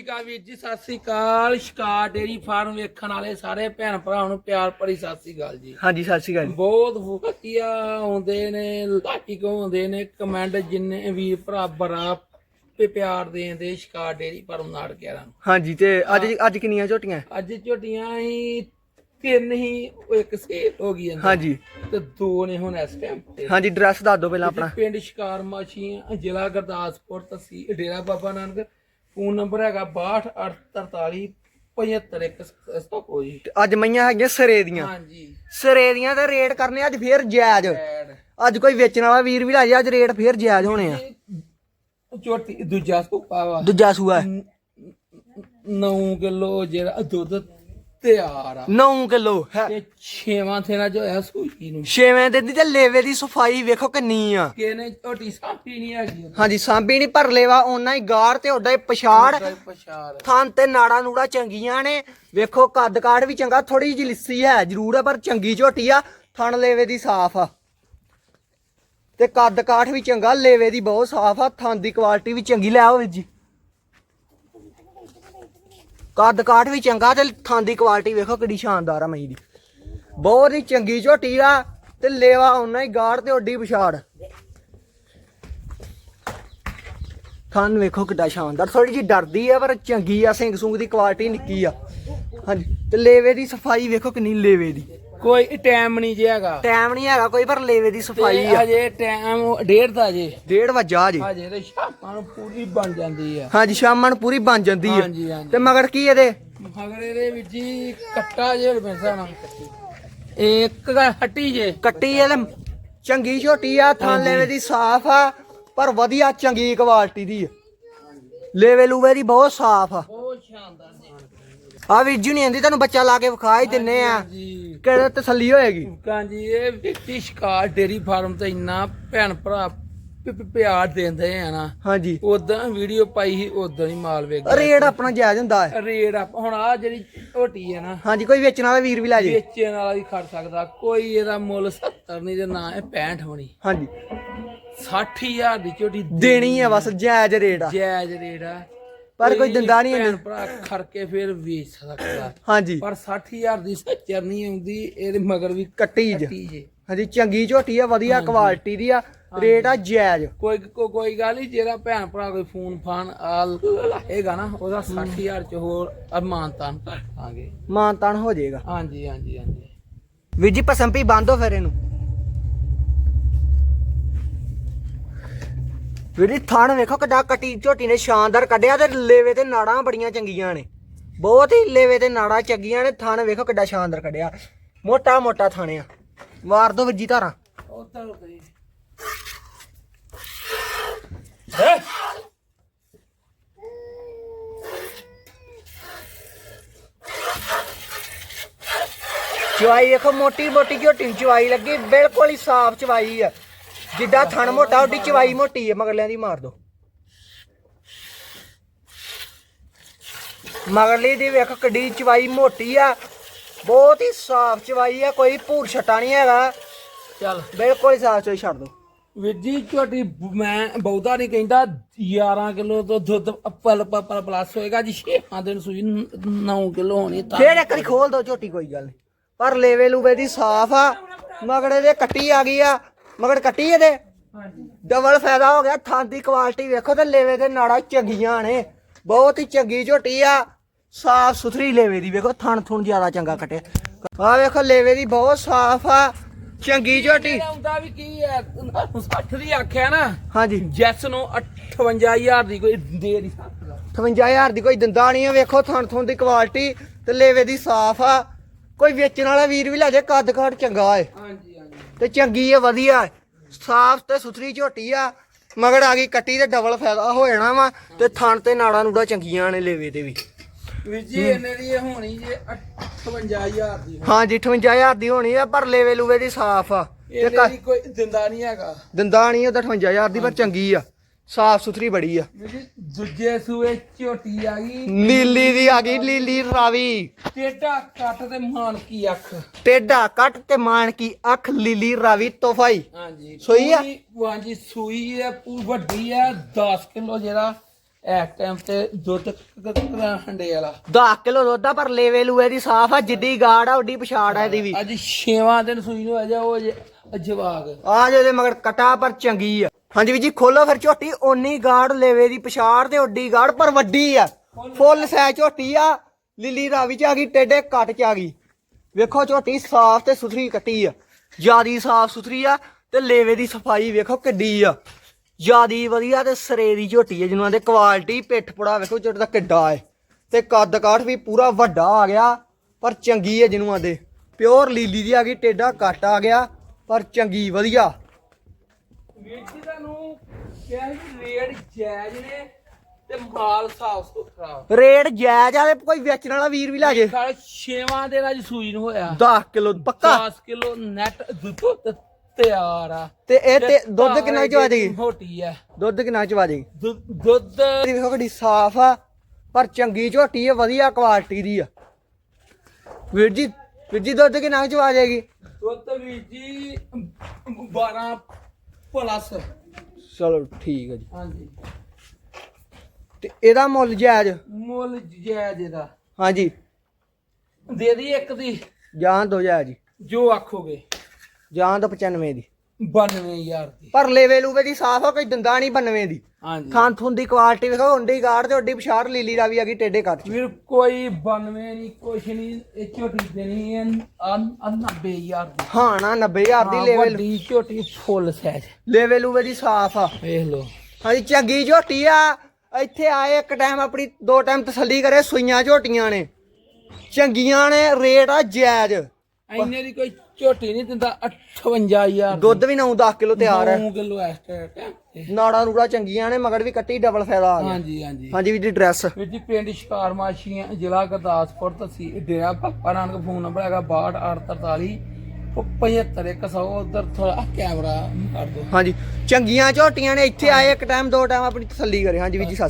ਸ਼੍ਰੀ ਅਕਾਲ ਵੀਰ ਜੀ ਸਤਿ ਸ਼੍ਰੀ ਅਕਾਲ। ਸ਼ਿਕਾਰ ਡੇਰੀ ਫਾਰਮ ਵੇਖਣ ਵਾਲੇ ਸਾਰੇ ਭੈਣ ਭਰਾਵਾਂ ਨੂੰ ਪਿਆਰ ਭਰੀ ਸਤਿ ਸ਼੍ਰੀ ਅਕਾਲ ਜੀ। ਹਾਂਜੀ ਸਤਿ ਸ਼੍ਰੀ ਅਕਾਲ ਜੀ। ਬਹੁਤ ਵਧੀਆ ਆਉਂਦੇ ਨੇ ਲਾਈਕ ਆਉਂਦੇ ਨੇ ਕਮੈਂਟ ਜਿੰਨੇ ਵੀਰ ਭਰਾ ਬੜਾ ਤੇ ਪਿਆਰ ਦੇਂਦੇ ਸ਼ਿਕਾਰ ਡੇਰੀ ਫਾਰਮ ਨਾਲ ਗਿਆਰਾਂ ਨੂੰ। ਹਾਂਜੀ ਤੇ ਅੱਜ ਅੱਜ ਕਿੰਨੀਆਂ ਝੋਟੀਆਂ? ਅੱਜ ਝੋਟੀਆਂ ਹੀ ਤਿੰਨ ਹੀ ਇੱਕ ਸੇਲ ਹੋ ਗਈ ਅੰਦਰ। ਹਾਂਜੀ। ਤੇ ਦੋ ਨੇ ਹੁਣ ਇਸ ਟਾਈਮ ਤੇ। ਹਾਂਜੀ ਐਡਰੈਸ ਦੱਸ ਦਿਓ ਪਹਿਲਾਂ ਆਪਣਾ। ਪਿੰਡ ਸ਼ਿਕਾਰ ਮਾਛੀਆਂ ਜ਼ਿਲ੍ਹਾ ਗੁਰਦਾਸਪੁਰ ਤਹਿਸੀਲ ਡੇਰਾ ਬਾਬਾ ਨਾਨਕ। ਫੋਨ ਨੰਬਰ ਹੈਗਾ 6243 751 ਜੀ ਤੇ ਅੱਜ ਮਈਆਂ ਹੈਗੀਆਂ ਸਰੇ ਦੀਆਂ। ਹਾਂਜੀ। ਸਰੇ ਦੀਆਂ ਤੇ ਰੇਟ ਕਰਨੇ ਅੱਜ ਫੇਰ ਜਾਇਜ਼। ਐਡ ਅੱਜ ਕੋਈ ਵੇਚਣ ਵਾਲਾ ਵੀਰ ਵੀ ਲੈ ਜਾ ਅੱਜ ਰੇਟ ਫੇਰ ਜਾਇਜ਼ ਹੋਣੇ ਆ। ਚੋਟੀ ਦੂਜਾ ਵਾ। ਦੂਜਾ ਸੂਆ। 9 ਕਿਲੋ ਜਿਹੜਾ ਦੁੱਧ ਤਿਆਰ ਆ। 9 ਕਿਲੋ ਹੈ। ਤੇ ਛੇਵਾਂ ਥੇਰਾ ਜੋ ਹੈ ਸੂਈ ਨੂੰ। ਛੇਵੇਂ ਦਿਨ ਦੀ ਤੇ ਲੇਵੇ ਦੀ ਸਫ਼ਾਈ ਵੇਖੋ ਕਿੰਨੀ ਆ। ਕਿਨੇ ਝੋਟੀ ਸਾਫੀ ਨਹੀਂ ਹੈਗੀ ਹਾਂਜੀ ਸਾਂਭੀ ਨਹੀਂ ਪਰ ਲੇਵਾ ਓਨਾ ਹੀ ਗਾਰ ਤੇ ਓਡਾ ਹੀ ਪਛਾੜ। ਥਾਂ ਤੇ ਨਾੜਾ ਨੂੜਾ ਚੰਗੀਆਂ ਨੇ। ਵੇਖੋ ਕੱਦ ਕਾਠ ਵੀ ਚੰਗਾ ਥੋੜੀ ਜਿਹੀ ਲਿੱਸੀ ਹੈ ਜ਼ਰੂਰ ਹੈ ਪਰ ਚੰਗੀ ਝੋਟੀ ਆ। ਥਣ ਲੇਵੇ ਦੀ ਸਾਫ਼ ਆ। ਤੇ ਕੱਦ ਕਾਠ ਵੀ ਚੰਗਾ ਲੇਵੇ ਦੀ ਬਹੁਤ ਸਾਫ਼ ਆ। ਥਣ ਦੀ ਕੁਆਲਿਟੀ ਵੀ ਚੰਗੀ ਲੈ ਆਓ ਜੀ। ਕੱਦ ਕਾਠ ਵੀ ਚੰਗਾ ਤੇ ਥਣ ਦੀ ਕੁਆਲਿਟੀ ਵੇਖੋ ਕਿੱਡੀ ਸ਼ਾਨਦਾਰ ਆ ਮਈ ਦੀ। ਬਹੁਤ ਹੀ ਚੰਗੀ ਝੋਟੀ ਆ ਤੇ ਲੇਵਾ ਉਹਨਾਂ ਹੀ ਗਾੜ ਤੇ ਓਡੀ ਵਿਛਾੜ ਥਣ ਵੇਖੋ ਕਿੱਡਾ ਸ਼ਾਨਦਾਰ ਥੋੜੀ ਜਿਹੀ ਡਰਦੀ ਆ ਪਰ ਚੰਗੀ ਆ ਸਿੰਘ ਸੁੰਗ ਦੀ ਕੁਆਲਿਟੀ ਨਿੱਕੀ ਆ। ਹਾਂਜੀ ਤੇ ਲੇਵੇ ਦੀ ਸਫ਼ਾਈ ਵੇਖੋ ਕਿੰਨੀ ਲੇਵੇ ਦੀ। ਕੋਈ ਟਾਈਮ ਨਹੀਂ ਜੇ ਹੈਗਾ। ਟਾਈਮ ਨਹੀਂ ਹੈਗਾ ਕੋਈ ਪਰ ਲੇਵੇ ਦੀ ਸਫ਼ਾਈ ਆ। ਹਜੇ ਟਾਈਮ ਡੇਢ ਦਾ ਜੇ। ਡੇਢ ਵਜਾ ਜੀ। ਹਜੇ ਤੇ ਨੂੰ ਪੂਰੀ ਬਣ ਜਾਂਦੀ ਆ। ਹਾਂਜੀ ਸ਼ਾਮਾਂ ਨੂੰ ਪੂਰੀ ਬਣ ਜਾਂਦੀ ਆ। ਹਾਂਜੀ ਹਾਂਜੀ। ਤੇ ਮਗਰ ਕੀ ਇਹਦੇ? ਮਗਰ ਇਹਦੇ ਵਿੱਚ ਜੀ ਕੱਟਾ ਜੇ ਨਾਲ। ਕੱਟੀ ਇੱਕ ਗਾ ਹੱਟੀ ਜੇ। ਕੱਟੀ ਇਹਦੇ ਚੰਗੀ ਝੋਟੀ ਆ ਥਾਂ ਹਾਂਜੀ। ਲੇਵੇ ਦੀ ਸਾਫ਼ ਆ ਪਰ ਵਧੀਆ ਚੰਗੀ ਕੁਆਲਿਟੀ ਦੀ ਆ। ਲੇਵੇ ਲੂਵੇ ਦੀ ਬਹੁਤ ਸਾਫ਼ ਆ। ਬਹੁਤ ਸ਼ਾਨਦਾਰ ਜੀ। ਆ ਨਹੀਂ ਆਂਦੀ ਤੁਹਾਨੂੰ ਬੱਚਾ ਲਾ ਕੇ ਵਿਖਾ ਹੀ ਦਿੰਨੇ ਆ। ਜੀ ਕਿਹੜੇ ਤਸੱਲੀ ਹੋਏਗੀ? ਕਾਂਜੀ ਇਹ ਵਿਅਕਤੀ ਸ਼ਿਕਾਰ ਡੇਰੀ ਫਾਰਮ ਤੇ ਇੰਨਾ ਭੈਣ ਭਰਾ ਪ- ਪ- ਪਿਆਰ ਦਿੰਦੇ ਆ ਨਾ। ਹਾਂਜੀ। ਉਦਾਂ ਵੀਡੀਓ ਪਾਈ ਸੀ ਉਦਾਂ ਹੀ ਮਾਲ ਗਿਆ ਰੇਟ ਆਪਣਾ ਜਾਇਜ਼ ਹੁੰਦਾ ਹੈ। ਰੇਟ ਆ ਹੁਣ ਆ ਜਿਹੜੀ ਝੋਟੀ ਹੈ ਨਾ ਹਾਂਜੀ ਕੋਈ ਵੇਚਣ ਵਾਲਾ ਵੀਰ ਵੀ ਲੈ ਜੇ ਵੇਚਣ ਵਾਲਾ ਵੀ ਖੜ ਸਕਦਾ। ਕੋਈ ਇਹਦਾ ਮੁੱਲ 70 ਨਹੀਂ ਤੇ ਨਾ ਇਹ 65 ਹੋਣੀ। ਹਾਂਜੀ। 60000 ਦੀ ਝੋਟੀ ਦੇਣੀ ਆ ਬਸ ਜਾਇਜ਼ ਰੇਟ ਆ। ਜਾਇਜ਼ ਰੇਟ ਆ। ਪਰ ਕੋਈ ਦਿੰਦਾ ਨਹੀਂ ਭੈਣ ਇਹਨੂੰ। ਭਰਾ ਖੜ ਕੇ ਫਿਰ ਵੇਚ ਸਕਦਾ। ਹਾਂਜੀ। ਪਰ 60000 ਦੀ ਸੱਚਰ ਨਹੀਂ ਆਉਂਦੀ ਇਹਦੇ ਮਗਰ ਵੀ ਕੱਟੀ ਜ। ਕੱਟੀ ਜੇ। ਹਾਂਜੀ ਚੰਗੀ ਝੋਟੀ ਆ ਵਧੀਆ ਕੁਆਲਿਟੀ ਦੀ ਆ ਰੇਟ ਆ ਜਾਇਜ਼। ਕੋਈ ਕੋ- ਕੋਈ ਗੱਲ ਨਹੀਂ ਜਿਹੜਾ ਭੈਣ ਭਰਾ ਕੋਈ ਫੋਨ ਫਾਨ ਆ ਲਾਏਗਾ ਨਾ ਉਹਦਾ 60000 ਚ ਹੋਰ ਅਮਾਨਤਾਨ ਕਰ ਦਾਂਗੇ ਮਾਨਤਾਨ ਹੋ ਜਾਏਗਾ। ਹਾਂਜੀ ਹਾਂਜੀ ਹਾਂਜੀ। ਵੀਰ ਜੀ ਪਸੰਪੀ ਬੰਦ ਹੋ ਫਿਰ ਇਹਨੂੰ। ਵੀਰ ਜੀ ਥਣ ਵੇਖੋ ਕਿੱਡਾ ਕੱਟੀ ਝੋਟੀ ਨੇ ਸ਼ਾਨਦਾਰ ਕੱਢਿਆ ਤੇ ਲੇਵੇ ਤੇ ਨਾੜਾਂ ਬੜੀਆਂ ਚੰਗੀਆਂ ਨੇ। ਬਹੁਤ ਹੀ ਲੇਵੇ ਤੇ ਨਾੜਾਂ ਚੰਗੀਆਂ ਨੇ ਥਣ ਵੇਖੋ ਕਿੱਡਾ ਸ਼ਾਨਦਾਰ ਕੱਢਿਆ। ਮੋਟਾ ਮੋਟਾ ਥਣ ਆ। ਮਾਰ ਦੋ ਵੱਜੀ ਧਾਰਾਂ। ਉਧਰ ਉਧਰ ਚਵਾਈ ਵੇਖੋ ਮੋਟੀ ਮੋਟੀ ਝੋਟੀ ਚਵਾਈ ਲੱਗੀ ਬਿਲਕੁਲ ਹੀ ਸਾਫ਼ ਚਵਾਈ ਆ। ਜਿੱਦਾਂ ਥਣ ਮੋਟਾ ਉਹਦੀ ਚਵਾਈ ਮੋਟੀ ਆ ਮਗਰਲਿਆਂ ਦੀ ਮਾਰ ਦੋ। ਮਗਰਲੀ ਦੀ ਵੇਖੋ ਕਿੱਡੀ ਚਵਾਈ ਮੋਟੀ ਆ। ਬਹੁਤ ਹੀ ਸਾਫ਼ ਚਵਾਈ ਆ ਕੋਈ ਭੂਰ ਛਟਾ ਨਹੀਂ ਹੈਗਾ। ਚੱਲ। ਬਿਲਕੁਲ ਹੀ ਸਾਫ਼ ਚੋਈ ਛੱਡ ਦੋ। ਵੀਰ ਜੀ ਝੋਟੀ ਮੈਂ ਬਹੁਤਾ ਨਹੀਂ ਕਹਿੰਦਾ 11 ਕਿਲੋ ਤੋਂ ਦੁੱਧ ਪਲ ਪਲ ਪਲੱਸ ਹੋਏਗਾ ਜੀ 6 ਦਿਨ ਸੂਈ 9 ਕਿਲੋ ਹੋਣੀ ਤਾਂ। ਫੇਰ ਇੱਕ ਵਾਰੀ ਖੋਲ ਦੋ ਝੋਟੀ ਕੋਈ ਗੱਲ ਨਹੀਂ। ਪਰ ਲੇਵੇ ਲੂਵੇ ਦੀ ਸਾਫ਼ ਆ ਮਗੜੇ ਦੇ ਕੱਟੀ ਆ ਗਈ ਆ ਮਗੜ ਕੱਟੀ ਇਹਦੇ। ਹਾਂਜੀ। ਡਬਲ ਫਾਇਦਾ ਹੋ ਗਿਆ ਥਾਂ ਦੀ ਕੁਆਲਿਟੀ ਵੇਖੋ ਤੇ ਲੇਵੇ ਦੇ ਨਾੜਾ ਚੰਗੀਆਂ ਨੇ ਬਹੁਤ ਹੀ ਚੰਗੀ ਝੋਟੀ ਆ। ਸਾਫ਼ ਸੁਥਰੀ ਲੇਵੇ ਦੀ ਵੇਖੋ ਥਣ ਥੁਣ ਜ਼ਿਆਦਾ ਚੰਗਾ ਕੱਟਿਆ। ਆ ਵੇਖੋ ਲੇਵੇ ਦੀ ਬਹੁਤ ਸਾਫ਼ ਆ ਚੰਗੀ ਝੋਟੀ। ਆਉਂਦਾ ਵੀ ਕੀ ਹੈ 60 ਦੀ ਆਖਿਆ ਨਾ। ਹਾਂਜੀ। ਜੈਸ ਨੂੰ 58000 ਦੀ ਕੋਈ ਦੇ ਨਹੀਂ ਸਕਦਾ। 58000 ਦੀ ਕੋਈ ਦਿੰਦਾ ਨਹੀਂ ਆ ਵੇਖੋ ਥਣ ਥੁਣ ਦੀ ਕੁਆਲਿਟੀ ਤੇ ਲੇਵੇ ਦੀ ਸਾਫ਼ ਆ। ਕੋਈ ਵੇਚਣ ਵਾਲਾ ਵੀਰ ਵੀ ਲੈ ਜੇ ਕੱਦ ਕਾਠ ਚੰਗਾ ਏ। ਹਾਂਜੀ ਹਾਂਜੀ। ਤੇ ਚੰਗੀ ਏ ਵਧੀਆ ਸਾਫ਼ ਤੇ ਸੁਥਰੀ ਝੋਟੀ ਆ। ਮਗਰ ਆ ਗਈ ਕੱਟੀ ਤੇ ਡਬਲ ਫਾਇਦਾ ਹੋ ਜਾਣਾ ਵਾ ਤੇ ਥਣ ਤੇ ਨਾੜਾਂ ਨੂੜਾ ਚੰਗੀਆਂ ਨੇ ਲੇਵੇ ਤੇ ਵੀ। ਵੀਰ ਜੀ ਇਹਨੇ ਦੀ ਇਹ ਹੋਣੀ ਜੇ 58000 ਦੀ ਹਾਂਜੀ 58000 ਦੀ ਹੋਣੀ ਆ ਪਰ ਲੇਵੇ ਲੂਵੇ ਦੀ ਸਾਫ਼ ਆ। ਇਹਨੇ ਦੀ ਕੋਈ ਦਿੰਦਾ ਨਹੀਂ ਹੈਗਾ। ਦੰਦਾ ਨਹੀਂ ਉਹਦਾ 58000 ਦੀ ਪਰ ਚੰਗੀ ਆ। ਸਾਫ਼ ਸੁਥਰੀ ਬੜੀ ਆ। ਦੂਜੇ ਸੂਏ ਝੋਟੀ ਆ ਗਈ। ਨੀਲੀ ਦੀ ਆ ਗਈ ਲੀਲੀ ਰਾਵੀ। ਟੇਡਾ ਕੱਟ ਤੇ ਮਾਨ ਕੀ ਅੱਖ। ਟੇਡਾ ਕੱਟ ਤੇ ਮਾਨ ਕੀ ਅੱਖ ਲੀਲੀ ਰਾਵੀ ਤੋਹਫਾਈ ਹਾਂਜੀ ਸੂਈ ਆ? ਪੂਰੀ- ਹਾਂਜੀ ਸੂਈ ਹੈ ਪੂ ਵੱਡੀ ਹੈ 10 ਕਿਲੋ ਜਿਹੜਾ ਇੱਕ ਟਾਈਮ ਤੇ ਦੁੱਧ ਹੰਡੇ ਵਾਲਾ। 10 ਕਿਲੋ ਦੁੱਧ ਆ ਪਰ ਲੇਵੇ ਲੂਏ ਦੀ ਸਾਫ਼ ਆ ਜਿੱਡੀ ਗਾੜ ਆ ਓਡੀ ਪਛਾੜ ਆ ਇਹਦੀ ਵੀ। ਅੱਜ ਛੇਵਾਂ ਦਿਨ ਸੂਈ ਨੂੰ ਉਹ ਜੇ ਜਵਾਗ। ਆ ਜਿਹਦੇ ਮਗਰ ਕਟਾ ਪਰ ਚੰਗੀ ਆ। ਹਾਂਜੀ ਵੀ ਜੀ ਖੋਲੋ ਫਿਰ ਝੋਟੀ ਓਨੀ ਗਾੜ ਲੇਵੇ ਦੀ ਪਛਾੜ ਤੇ ਓਡੀ ਗਾੜ ਪਰ ਵੱਡੀ ਆ। ਫੁੱਲ ਸੈ ਝੋਟੀ ਆ ਲਿਲੀ ਰਾਵੀ ਚ ਆ ਗਈ ਟੇਡੇ ਕੱਟ ਚ ਆ ਗਈ। ਵੇਖੋ ਝੋਟੀ ਸਾਫ਼ ਤੇ ਸੁਥਰੀ ਕੱਟੀ ਆ। ਜਿਆਦੀ ਸਾਫ਼ ਸੁਥਰੀ ਆ ਤੇ ਲੇਵੇ ਦੀ ਸਫ਼ਾਈ ਵੇਖੋ ਕਿੱਡੀ ਆ। ਜਿਆਦੀ ਵਧੀਆ ਤੇ ਸਰੇ ਦੀ ਝੋਟੀ ਆ ਜਿਹਨਾਂ ਦੇ ਕੁਆਲਿਟੀ ਪਿੱਠ ਪੁੜਾ ਵੇਖੋ ਝੋਟੀ ਦਾ ਕਿੱਡਾ ਏ। ਤੇ ਕੱਦ ਕਾਠ ਵੀ ਪੂਰਾ ਵੱਡਾ ਆ ਗਿਆ ਪਰ ਚੰਗੀ ਹੈ ਜਿਹਨੂੰ ਆਂਦੇ। ਪਿਓਰ ਲੀਲੀ ਦੀ ਆ ਗਈ ਟੇਡਾ ਕੱਟ ਆ ਗਿਆ ਪਰ ਚੰਗੀ ਵਧੀਆ। ਵੀਰ ਜੀ ਤੁਹਾਨੂੰ ਕਿਹਾ ਸੀ ਰੇਟ ਜਾਇਜ਼ ਨੇ ਤੇ ਮਾਲ ਸਾਫ਼ ਸੁਥਰਾ। ਰੇਟ ਜਾਇਜ਼ ਆ ਤੇ ਕੋਈ ਵੇਚਣ ਵਾਲਾ ਵੀਰ ਵੀ ਲੈ ਜੇ। ਸਾਲ ਛੇਵਾਂ ਦਿਨ ਅੱਜ ਸੂਈ ਨੂੰ ਹੋਇਆ। 10 ਕਿਲੋ ਪੱਕਾ? 10 ਕਿਲੋ ਨੈਟ ਦੁੱਧ। ਤਿਆਰ ਆ। ਤੇ ਇਹ ਤੇ ਦੁੱਧ ਕਿੰਨਾ ਚ ਆ ਜਾਏਗੀ? ਮੋਟੀ ਆ। ਦੁੱਧ ਕਿੰਨਾ ਚ ਆ ਜਾਏਗੀ? ਦੁੱਧ ਵੇਖੋ ਕਿੱਡੀ ਸਾਫ਼ ਆ ਪਰ ਚੰਗੀ ਝੋਟੀ ਹੈ ਵਧੀਆ ਕੁਆਲਿਟੀ ਦੀ ਆ। ਵੀਰ ਜੀ ਵੀਰ ਜੀ ਦੁੱਧ ਕਿੰਨਾ ਚ ਆ ਜਾਏਗੀ? ਦੁੱਧ ਵੀਰ ਜੀ 12 ਪਲੱਸ ਚਲੋ ਠੀਕ ਹੈ ਜੀ। ਹਾਂਜੀ। ਤੇ ਇਹਦਾ ਮੁੱਲ ਜਾਇਜ਼? ਮੁੱਲ ਜਾਇਜ਼ ਇਹਦਾ। ਹਾਂਜੀ। ਦੇ ਦੀ ਇੱਕ ਦੀ। ਜਾਨ ਦੋ ਜਾਇਜ਼ ਜੀ। ਜੋ ਆਖੋਗੇ। ਦੋ 95 ਦੀ। 92000 ਦੀ। ਪਰ ਲੇਵੇ ਲੂਵੇ ਦੀ ਸਾਫ਼ ਆ ਕੋਈ ਦੰਦਾ ਨਹੀਂ 92 ਦੀ। ਹਾਂਜੀ। ਥਾਂ ਥੁੰਨ ਦੀ ਕੁਆਲਿਟੀ ਵੇਖੋ ਉਂਡੀ ਗਾੜ ਤੇ ਓਡੀ ਪਛਾੜ ਲੀਲੀ ਦਾ ਵੀ ਆ ਗਈ ਟੇਡੇ ਕੱਟ ਵੀਰ ਕੋਈ 92 ਨਹੀਂ ਕੁਛ ਨਹੀਂ ਇਹ ਝੋਟੀ ਦੇਣੀ ਹੈ ਆ 90000 ਦੀ। ਹਾਂ ਨਾ 90000 ਦੀ ਲੇਵੇ ਵੱਡੀ ਝੋਟੀ ਫੁੱਲ ਸਾਈਜ਼ ਲੇਵੇ ਲੂਵੇ ਦੀ ਸਾਫ਼ ਆ। ਵੇਖ ਲਓ। ਹਾਂਜੀ ਚੰਗੀ ਝੋਟੀ ਆ। ਇੱਥੇ ਆਏ ਇੱਕ ਟਾਈਮ ਆਪਣੀ ਦੋ ਟਾਈਮ ਤਸੱਲੀ ਕਰੇ ਸੂਈਆਂ ਝੋਟੀਆਂ ਨੇ। ਚੰਗੀਆਂ ਨੇ ਰੇਟ ਆ ਜਾਇਜ਼। ਇੰਨੇ ਦੀ ਕੋਈ ਝੋਟੀ ਨਹੀਂ ਦਿੰਦਾ 58000 ਦੁੱਧ ਵੀ 9-10 ਕਿਲੋ ਤਿਆਰ ਹੈ। 9 ਕਿਲੋ ਐਸਟੇਟ ਨਾੜਾ ਨੂੜਾ ਚੰਗੀਆਂ ਨੇ ਮਗਰ ਵੀ ਕੱਟੀ ਡਬਲ ਫਾਇਦਾ ਆ ਗਿਆ। ਹਾਂਜੀ ਹਾਂਜੀ। ਹਾਂਜੀ ਵੀ ਜੀ ਡਰੈਸ ਵੀਰ ਜੀ ਪਿੰਡ ਜ਼ਿਲ੍ਹਾ ਗੁਰਦਾਸਪੁਰ ਤਹਿਸੀਲ ਡੇਰਾ ਬਾਬਾ ਨਾਨਕ ਫੋਨ ਨੰਬਰ ਹੈਗਾ 6243 75100 ਉਧਰ ਥੋੜਾ ਕੈਮਰਾ ਕਰ ਦਿਓ। ਹਾਂਜੀ ਚੰਗੀਆਂ ਝੋਟੀਆਂ ਨੇ ਇੱਥੇ ਆਏ ਇੱਕ ਟਾਈਮ ਦੋ ਟਾਈਮ ਆਪਣੀ ਤਸੱਲੀ ਕਰੇ। ਹਾਂਜੀ ਵੀ ਜੀ ਸਤਿ